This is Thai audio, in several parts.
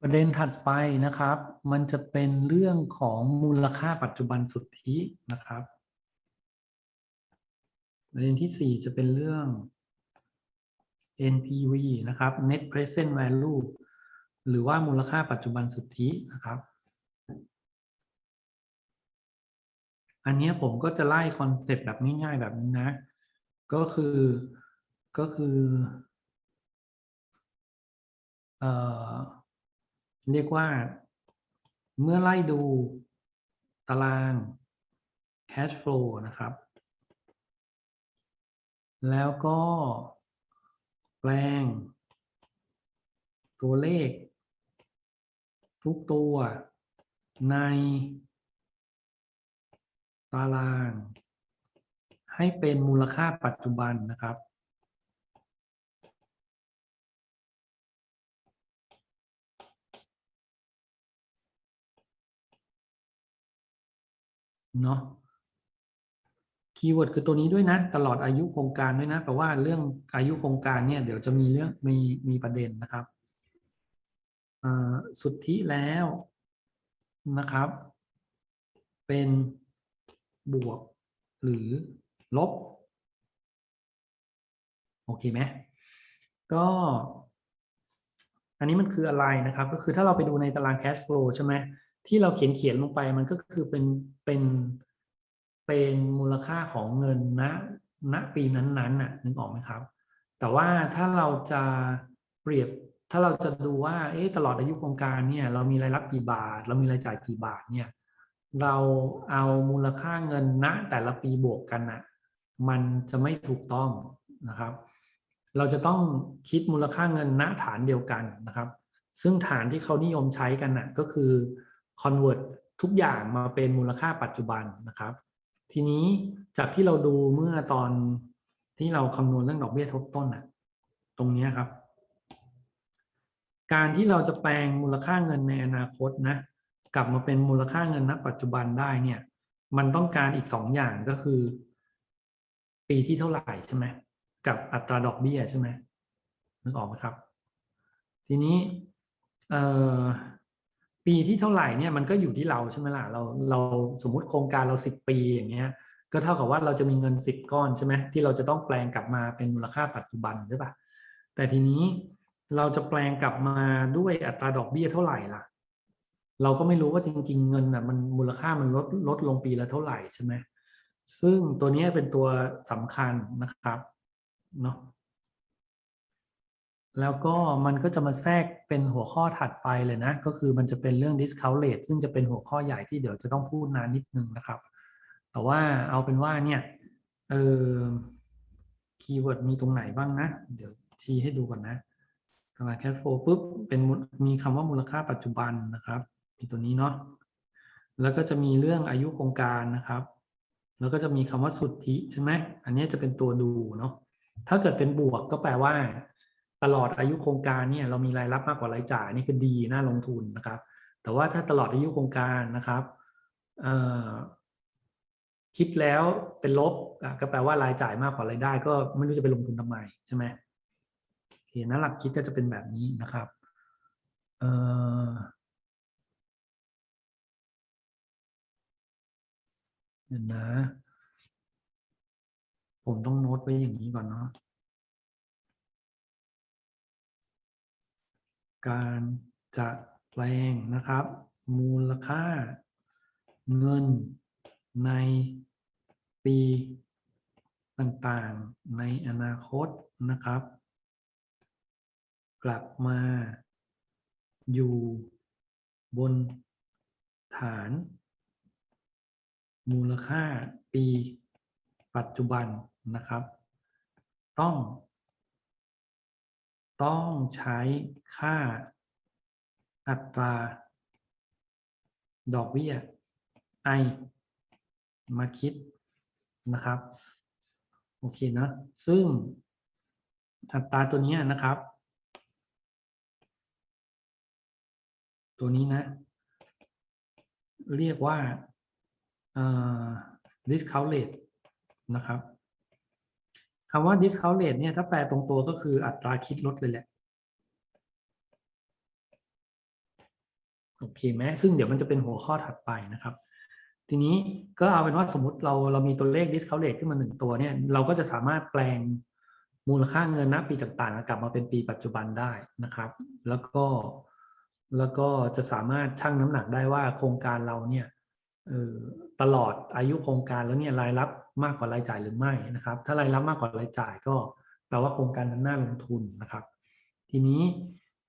ประเด็นถัดไปนะครับ มันจะเป็นเรื่องของมูลค่าปัจจุบันสุทธินะครับ ประเด็นที่สี่จะเป็นเรื่อง NPV นะครับ Net Present Value หรือว่ามูลค่าปัจจุบันสุทธินะครับ อันนี้ผมก็จะไล่คอนเซปต์แบบง่ายๆแบบนี้นะ ก็คือก็คือ เอ่อ เรียกว่า เมื่อไล่ดูตาราง cash flow นะครับ แล้วก็แปลง ตัวเลข ทุกตัวในตาราง ให้เป็นมูลค่าปัจจุบันนะครับ เนาะคีย์เวิร์ดคือตัวนี้ด้วยนะ ตลอดอายุโครงการด้วยนะแปลว่าเรื่องอายุโครงการเนี่ยเดี๋ยวจะมีเรื่องมีมีประเด็นนะครับสุทธิแล้วนะครับ เป็นบวกหรือลบ โอเคไหมก็ อันนี้มันคืออะไรนะครับ ก็คือถ้าเราไปดูในตาราง cash flow ใช่ไหม ที่เราเขียนเขียนลงไปมันก็คือเป็นเป็นเป็นมูลค่าของเงินณณปีนั้นๆน่ะนึกออกไหมครับ แต่ว่าถ้าเราจะเปรียบถ้าเราจะดูว่าเอ๊ะตลอดอายุโครงการเนี่ย เรามีรายรับกี่บาท เรามีรายจ่ายกี่บาทเนี่ย เราเอามูลค่าเงินณแต่ละปีบวกกันน่ะมันจะไม่ถูกต้องนะครับ เราจะต้องคิดมูลค่าเงินณฐานเดียวกันนะครับ ซึ่งฐานที่เขานิยมใช้กันน่ะก็คือ convert ทุกอย่างมาเป็นมูลค่าปัจจุบันนะครับ ทีนี้จากที่เราดูเมื่อตอนที่เราคำนวณเรื่องดอกเบี้ยทบต้นนะตรงนี้ครับ การที่เราจะแปลงมูลค่าเงินในอนาคตนะ กลับมาเป็นมูลค่าเงินณปัจจุบันได้เนี่ย มันต้องการอีกสองอย่างก็คือ ปีที่เท่าไหร่ใช่ไหมกับอัตราดอกเบี้ยใช่ไหมนึกออกไหมครับ ทีนี้เอ่อ ปีที่เท่าไหร่เนี่ยมันก็อยู่ที่เราใช่ไหมล่ะเราเราสมมุติโครงการเราสิบปีอย่างเงี้ย ก็เท่ากับว่าเราจะมีเงินสิบก้อนใช่ไหมที่เราจะต้องแปลงกลับมาเป็นมูลค่าปัจจุบันใช่ปะแต่ทีนี้เราจะแปลงกลับมาด้วยอัตราดอกเบี้ยเท่าไหร่ล่ะ เราก็ไม่รู้ว่าจริง ๆ เงินอะมันมูลค่ามันลดลดลงปีละเท่าไหร่ใช่ไหมซึ่งตัวนี้เป็นตัวสำคัญนะครับเนาะ แล้วก็มันก็จะมาแทรกเป็นหัวข้อถัดไปเลยนะ ก็คือมันจะเป็นเรื่อง discount rate ซึ่งจะเป็นหัวข้อใหญ่ที่เดี๋ยวจะต้องพูดนานนิดนึงนะครับ แต่ว่าเอาเป็นว่าเนี่ยเออคีย์เวิร์ดมีตรงไหนบ้างนะ เดี๋ยวชี้ให้ดูก่อนนะตาราง cash flow ปุ๊บเป็นมีคำว่ามูลค่าปัจจุบันนะครับ มีตัวนี้เนาะแล้วก็จะมีเรื่องอายุโครงการนะครับ แล้วก็จะมีคำว่าสุทธิใช่ไหมอันนี้จะเป็นตัวดูเนาะถ้าเกิดเป็นบวกก็แปลว่า ตลอดอายุโครงการเนี่ยเรามีรายรับมากกว่ารายจ่ายนี่คือดีน่าลงทุนนะครับ แต่ว่าถ้าตลอดอายุโครงการนะครับคิดแล้วเป็นลบก็แปลว่ารายจ่ายมากกว่ารายได้ ก็ไม่รู้จะไปลงทุนทำไมใช่ไหมโอเคนะหลักคิดก็จะเป็นแบบนี้นะครับเออเดี๋ยวนะ ผมต้องโน้ตไว้อย่างนี้ก่อนเนาะ การจะแปลงนะครับ มูลค่าเงินในปีต่างๆในอนาคตนะครับ กลับมาอยู่บนฐาน มูลค่าปีปัจจุบันนะครับ ต้อง ต้องใช้ค่าอัตรา ดอกเบี้ย i มาคิดนะครับ โอเคนะซึ่งอัตราตัวนี้นะครับ ตัวนี้นะ เรียกว่า discount rate นะครับ คำว่า discount rate เนี่ยถ้าแปลตรงตัวก็คืออัตราคิดลดเลยแหละ โอเคไหมซึ่งเดี๋ยวมันจะเป็นหัวข้อถัดไปนะครับ ทีนี้ก็เอาเป็นว่าสมมติเราเรามีตัวเลข discount rate ขึ้นมาหนึ่งตัวเนี่ยเราก็จะสามารถแปลงมูลค่าเงินณปีต่างๆ กลับมาเป็นปีปัจจุบันได้นะครับ แล้วก็แล้วก็จะสามารถชั่งน้ำหนักได้ว่าโครงการเราเนี่ย ตลอดอายุโครงการแล้วเนี่ยรายรับมากกว่ารายจ่ายหรือไม่นะครับ ถ้ารายรับมากกว่ารายจ่ายก็แปลว่าโครงการนั้นน่าลงทุนนะครับ ทีนี้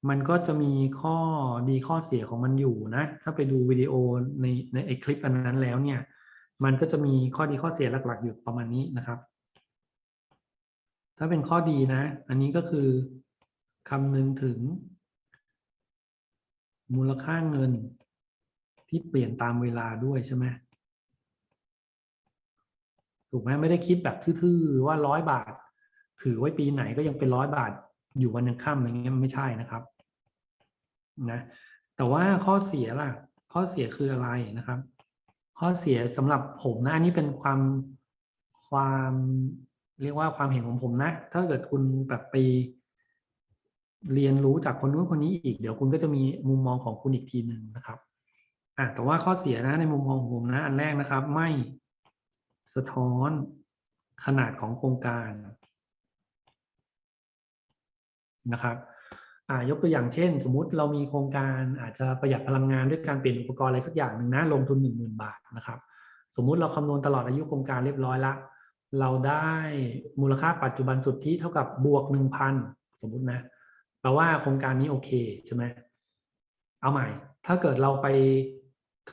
มันก็จะมีข้อดีข้อเสียของมันอยู่นะ ถ้าไปดูวิดีโอในในไอคลิปอันนั้นแล้วเนี่ย มันก็จะมีข้อดีข้อเสียหลัก ๆ อยู่ประมาณนี้นะครับ ถ้าเป็นข้อดีนะ อันนี้ก็คือคำนึงถึง มูลค่าเงิน ที่เปลี่ยนตามเวลาด้วยใช่ไหมถูกไหมไม่ได้คิดแบบทื่อๆว่าร้อยบาท ถือไว้ปีไหนก็ยังเป็นร้อยบาทอยู่วันยังค่ำอะไรเงี้ยมันไม่ใช่นะครับนะแต่ว่าข้อเสียล่ะ ข้อเสียคืออะไรนะครับ ข้อเสียสำหรับผมนะอันนี้เป็นความความเรียกว่าความเห็นของผมนะ ถ้าเกิดคุณแบบไปเรียนรู้จากคนนู้นคนนี้อีก เดี๋ยวคุณก็จะมีมุมมองของคุณอีกทีหนึ่งนะครับ อะแต่ว่าข้อเสียนะในมุมมองผมนะ อันแรกนะครับ ไม่สะท้อนขนาดของโครงการนะครับยกตัวอย่างเช่น สมมุติเรามีโครงการอาจจะประหยัดพลังงานด้วยการเปลี่ยนอุปกรณ์อะไรสักอย่างหนึ่งนะลงทุนหนึ่งหมื่นบาทนะครับ สมมุติเราคำนวณตลอดอายุโครงการเรียบร้อยละ เราได้มูลค่าปัจจุบันสุทธิเท่ากับบวกหนึ่งพันสมมุตินะแปลว่าโครงการนี้โอเคใช่ไหมเอาใหม่ ถ้าเกิดเราไป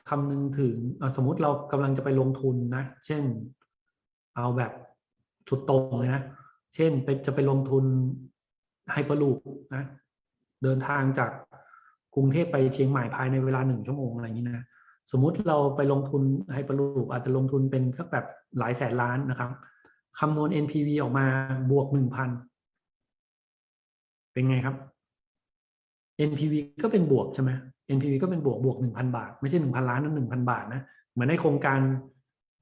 คำนึงถึงสมมุติเรากำลังจะไปลงทุนนะ เช่น เอาแบบสุดตรงเลยนะ เช่นไปจะไปลงทุนไฮเปอร์ลูปนะ เดินทางจากกรุงเทพไปเชียงใหม่ภายในเวลาหนึ่งชั่วโมงอะไรอย่างนี้นะสมมุติเราไปลงทุนไฮเปอร์ลูปอาจจะลงทุนเป็นสักแบบหลายแสนล้านนะครับคำนวณ NPV ออกมาบวกหนึ่งพันเป็นไงครับ NPV ก็เป็นบวกใช่ไหม NPV ก็เป็นบวกบวกหนึ่งพันบาท ไม่ใช่หนึ่งพันล้านนั่นหนึ่งพันบาทนะเหมือนในโครงการ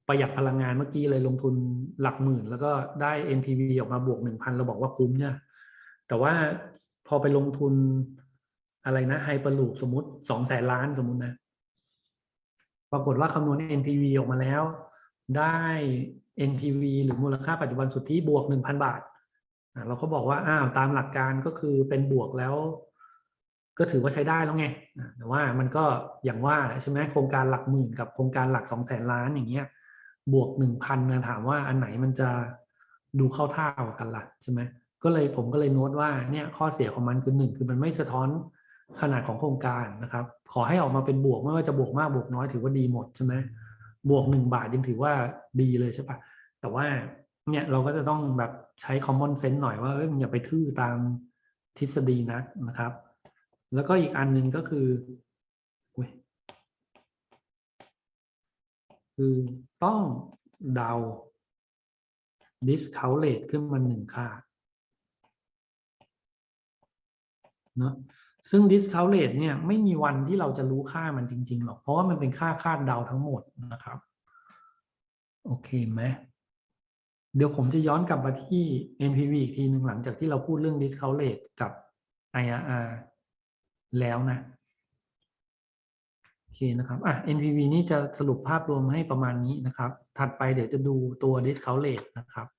ประหยัดพลังงานเมื่อกี้เลยลงทุนหลักหมื่น แล้วก็ได้ NPV ออกมาบวกหนึ่งพันเราบอกว่าคุ้มเนี่ยแต่ว่าพอไปลงทุนอะไรนะไฮเปอร์ลูปสมมติสองแสนล้านสมมตินะ ปรากฏว่าคำนวณ NPV ออกมาแล้ว ได้ NPV หรือมูลค่าปัจจุบันสุทธิบวกหนึ่งพันบาทอะเราก็บอกว่าอ้าวตามหลักการก็คือเป็นบวกแล้ว ก็ถือว่าใช้ได้แล้วไงแต่ว่ามันก็อย่างว่าใช่ไหมโครงการหลักหมื่นกับโครงการหลักสองแสนล้านอย่างเงี้ย บวกหนึ่งพันนะถามว่าอันไหนมันจะดูเข้าท่ากันล่ะใช่ไหมก็เลยผมก็เลยโน้ตว่าเนี่ยข้อเสียของมันคือหนึ่งคือมันไม่สะท้อนขนาดของโครงการนะครับ ขอให้ออกมาเป็นบวกไม่ว่าจะบวกมากบวกน้อยถือว่าดีหมดใช่ไหมบวกหนึ่งบาทยังถือว่าดีเลยใช่ปะแต่ว่าเนี่ยเราก็จะต้องแบบใช้ common sense หน่อยว่าเอ้ยมันอย่าไปทื่อตามทฤษฎีนักนะครับ แล้วก็อีกอันหนึ่งก็คือคือต้องเดา discount rate ขึ้นมาหนึ่งค่าเนอะซึ่ง discount rate เนี่ยไม่มีวันที่เราจะรู้ค่ามันจริง ๆ หรอก เพราะว่ามันเป็นค่าคาดเดาทั้งหมดนะครับ โอเคไหมเดี๋ยวผมจะย้อนกลับมาที่ NPV อีกทีหนึ่งหลังจากที่เราพูดเรื่อง discount rate กับ IRR แล้วนะโอเคนะครับอะ NPV นี่จะสรุปภาพรวมให้ประมาณนี้นะครับ ถัดไปเดี๋ยวจะดูตัว discount rate นะครับ